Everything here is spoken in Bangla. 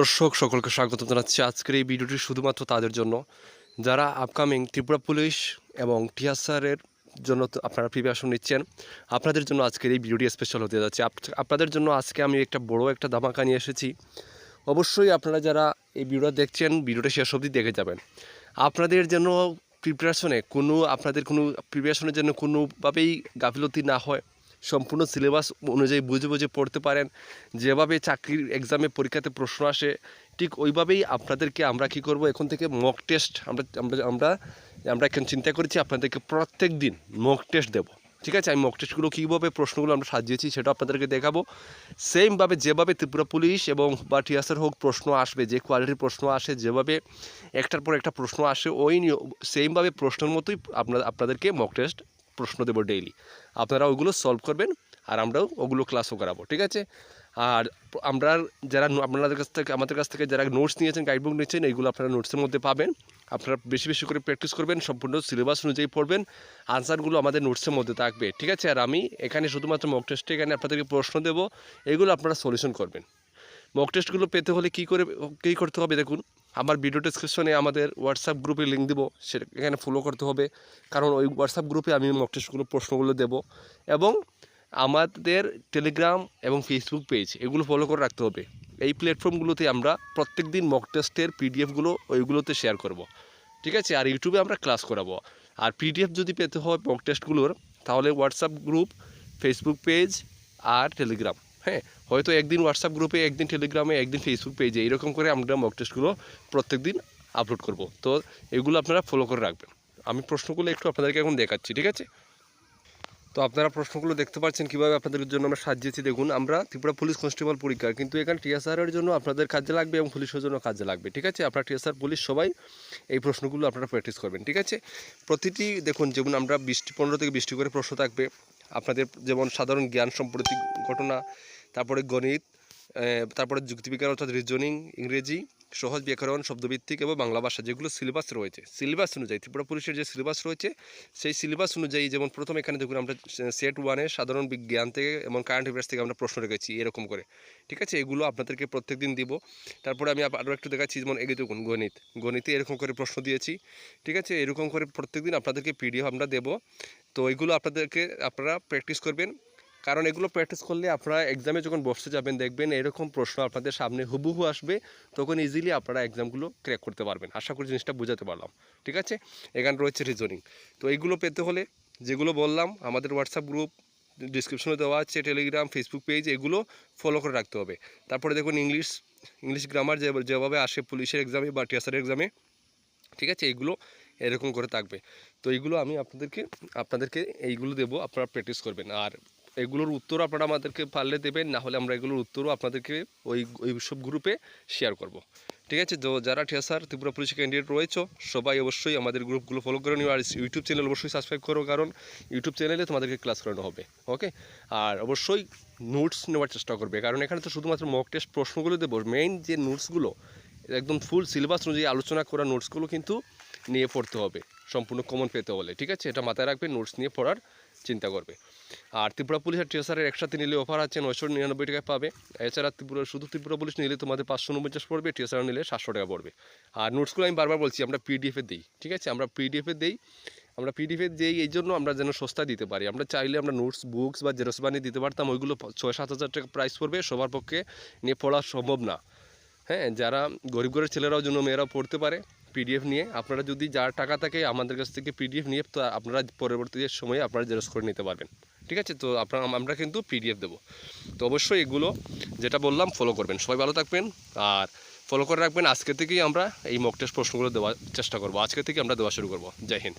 দর্শক, সকলকে স্বাগত জানাচ্ছি আজকের এই ভিডিওটি শুধুমাত্র তাদের জন্য। যারা আপকামিং ত্রিপুরা পুলিশ এবং টিএসআরের জন্য আপনারা প্রিপারেশন নিচ্ছেন, আপনাদের জন্য আজকের এই ভিডিওটি স্পেশাল হতে যাচ্ছে। আপনাদের জন্য আজকে আমি একটা বড় একটা ধামাকা নিয়ে এসেছি। অবশ্যই আপনারা যারা এই ভিডিও দেখছেন, ভিডিওটা শেষ অবধি দেখে যাবেন। আপনাদের জন্য প্রিপারেশনে কোনো, আপনাদের কোনো প্রিপারেশনের জন্য কোনোভাবেই গাফিলতি না হয়। সম্পূর্ণ সিলেবাস অনুযায়ী বুঝে বুঝে পড়তে পারেন। যেভাবে চাকরির এক্সামে পরীক্ষাতে প্রশ্ন আসে, ঠিক ওইভাবেই আপনাদেরকে আমরা কি করব? এখন থেকে মক টেস্ট আমরা আমরা আমরা এখন চিন্তা করেছি আপনাদেরকে প্রত্যেক দিন মক টেস্ট দেবো। ঠিক আছে? আমি মক টেস্টগুলো কীভাবে প্রশ্নগুলো আমরা সাজিয়েছি সেটা আপনাদেরকে দেখাবো। সেমভাবে যেভাবে ত্রিপুরা পুলিশ এবং বা টিএসআর হোক প্রশ্ন আসবে, যে কোয়ালিটির প্রশ্ন আসে, যেভাবে একটার পর একটা প্রশ্ন আসে, ওই সেমভাবে প্রশ্নের মতোই আপনার আপনাদেরকে মক টেস্ট প্রশ্ন দেবো ডেইলি আপনারা ওইগুলো সলভ করবেন আর আমরাও ওগুলো ক্লাসও করাবো, ঠিক আছে? আর আমরা যারা আপনাদের কাছ থেকে, আমাদের কাছ থেকে যারা নোটস নিয়েছেন গাইডবুক নিয়েছেন এইগুলো আপনারা নোটসের মধ্যে পাবেন। আপনারা বেশি বেশি করে প্র্যাকটিস করবেন, সম্পূর্ণ সিলেবাস অনুযায়ী পড়বেন আনসারগুলো আমাদের নোটসের মধ্যে থাকবে, ঠিক আছে? আর আমি এখানে শুধুমাত্র মক টেস্টে এখানে আপনাদেরকে প্রশ্ন দেবো, এগুলো আপনারা সলিউশন করবেন। মক টেস্টগুলো পেতে হলে কী করে, কী করতে হবে দেখুন আমার ভিডিও ডিসক্রিপশনে আমাদের হোয়াটসঅ্যাপ গ্রুপে লিঙ্ক দেবো, সেটা এখানে ফলো করতে হবে। কারণ ওই হোয়াটসঅ্যাপ গ্রুপে আমি মক টেস্টগুলো প্রশ্নগুলো দেবো। এবং আমাদের টেলিগ্রাম এবং ফেসবুক পেজ এগুলো ফলো করে রাখতে হবে। এই প্ল্যাটফর্মগুলোতে আমরা প্রত্যেক দিন মক টেস্টের পিডিএফগুলো ওইগুলোতে শেয়ার করব। ঠিক আছে? আর ইউটিউবে আমরা ক্লাস করাবো। আর পিডিএফ যদি পেতে হয় মক টেস্টগুলোর তাহলে হোয়াটসঅ্যাপ গ্রুপ ফেসবুক পেজ আর টেলিগ্রাম হ্যাঁ হয়তো একদিন হোয়াটসঅ্যাপ গ্রুপে একদিন টেলিগ্রামে একদিন ফেসবুক পেজে এরকম করে আমরা মক টেস্টগুলো প্রত্যেক দিন আপলোড করব। তো এগুলো আপনারা ফলো করে রাখবেন। আমি প্রশ্নগুলো একটু আপনাদেরকে এখন দেখাচ্ছি, ঠিক আছে? তো আপনারা প্রশ্নগুলো দেখতে পাচ্ছেন কীভাবে আপনাদের জন্য আমরা সাজিয়েছি। দেখুন, আমরা ত্রিপুরা পুলিশ কনস্টেবল পরীক্ষা কিন্তু এখানে টিএসআরের জন্য আপনাদের কাজে লাগবে এবং পুলিশের জন্য কাজে লাগবে, ঠিক আছে? আপনারা টিএসআর পুলিশ সবাই এই প্রশ্নগুলো আপনারা প্র্যাকটিস করবেন, ঠিক আছে? প্রতিটি, দেখুন, যেমন আমরা বৃষ্টি পনেরো থেকে বৃষ্টি করে প্রশ্ন থাকবে। আপনাদের যেমন সাধারণ জ্ঞান সম্পর্কিত ঘটনা তারপরে গণিত তারপরে যুক্তিবিজ্ঞান অর্থাৎ রিজনিং ইংরেজি সহজ ব্যাকরণ, শব্দভিত্তিক এবং বাংলা ভাষা যেগুলো সিলেবাস রয়েছে। সিলেবাস অনুযায়ী, ত্রিপুরা পুলিশের যে সিলেবাস রয়েছে, সেই সিলেবাস অনুযায়ী যেমন প্রথম এখানে দেখুন আমরা সেট ওয়ানে সাধারণ বিজ্ঞান থেকে এবং কারেন্ট অ্যাফেয়ার্স থেকে আমরা প্রশ্ন রেখেছি এরকম করে। ঠিক আছে? এগুলো আপনাদেরকে প্রত্যেক দিন দিব। তারপরে আমি আরও একটু দেখাচ্ছি, যেমন এগিয়ে দেখুন গণিত। গণিতে এরকম করে প্রশ্ন দিয়েছি। ঠিক আছে? এরকম করে প্রত্যেক দিন আপনাদেরকে পিডিএফ আমরা দেবো। তো এগুলো আপনাদেরকে, আপনারা প্র্যাকটিস করবেন। কারণ এগুলো প্র্যাকটিস করলে আপনারা এক্সামে যখন বসতে যাবেন, দেখবেন এরকম প্রশ্ন আপনাদের সামনে হুবহু আসবে, তখন ইজিলি আপনারা এক্সামগুলো ক্র্যাক করতে পারবেন। আশা করি জিনিসটা বোঝাতে পারলাম। ঠিক আছে? এখানে রয়েছে রিজনিং তো এইগুলো পেতে হলে যেগুলো বললাম, আমাদের হোয়াটসঅ্যাপ গ্রুপ ডিসক্রিপশনে দেওয়া আছে টেলিগ্রাম ফেসবুক পেজ এগুলো ফলো করে রাখতে হবে। তারপরে দেখুন ইংলিশ ইংলিশ গ্রামার যেভাবে আসে পুলিশের এক্সামে বা টিএসআর এক্সামে ঠিক আছে? এইগুলো এরকম করে থাকবে। তো এইগুলো আমি আপনাদেরকে আপনাদেরকে এইগুলো দেবো, আপনারা প্র্যাকটিস করবেন। আর এগুলোর উত্তর আপনারা আমাদেরকে পারলে দেবেন না হলে আমরা এগুলোর উত্তরও আপনাদেরকে ওই ওই সব গ্রুপে শেয়ার করব। ঠিক আছে? তো যারা ঠেসার ত্রিপুরা পুলিশ ক্যান্ডিডেট রয়েছে, সবাই অবশ্যই আমাদের গ্রুপগুলো ফলো করে নিও, আর ইউটিউব চ্যানেল অবশ্যই সাবস্ক্রাইব করো, কারণ ইউটিউব চ্যানেলে তোমাদেরকে ক্লাস করানো হবে ওকে আর অবশ্যই নোটস নেওয়ার চেষ্টা করবে, কারণ এখানে তো শুধুমাত্র মক টেস্ট প্রশ্নগুলো দেবো মেইন যে নোটসগুলো একদম ফুল সিলেবাস অনুযায়ী আলোচনা করা নোটসগুলো কিন্তু নিয়ে পড়তে হবে, সম্পূর্ণ কমন পেতে হলে, ঠিক আছে? এটা মাথায় রাখবে নোটস নিয়ে পড়ার চিন্তা করবে। আর ত্রিপুরা পুলিশ আর টিএসআরের একসাথে নিলে অফার আছে নয়শো নিরানব্বই টাকায় পাবে। এছাড়া ত্রিপুরা, শুধু ত্রিপুরা পুলিশ নিলে তোমাদের পাঁচশো উনপঞ্চাশ পড়বে টিএসআর নিলে সাতশো টাকা পড়বে। আর নোটসগুলো আমি বারবার বলছি, আমরা পিডিএফে দিই, ঠিক আছে? আমরা পিডিএফে দিই, আমরা পিডিএফে দিই, এই জন্য আমরা যেন সস্তায় দিতে পারি। আমরা চাইলে আমরা নোটস বুকস বা জেরক্স বানিয়ে দিতে পারতাম, ওইগুলো ছয় সাত হাজার টাকা প্রাইস পড়বে, সবার পক্ষে নিয়ে পড়া সম্ভব না। হ্যাঁ যারা গরিব ঘরের ছেলেরাও জন্য মেয়েরাও পড়তে পারে। পিডিএফ নিয়ে আপনারা যদি যার টাকা থাকে আমাদের কাছ থেকে পিডিএফ নিয়ে তো আপনারা পরবর্তী সময়ে আপনারা জেরক্স করে নিতে পারবেন। ঠিক আছে? তো আপনারা, আমরা কিন্তু পিডিএফ দেবো। তো অবশ্যই এগুলো যেটা বললাম ফলো করবেন। সবাই ভালো থাকবেন আর ফলো করে রাখবেন। আজকে থেকেই আমরা এই মক টেস্ট প্রশ্নগুলো দেওয়ার চেষ্টা করব। আজকে থেকে আমরা দেওয়া শুরু করব। জয় হিন্দ।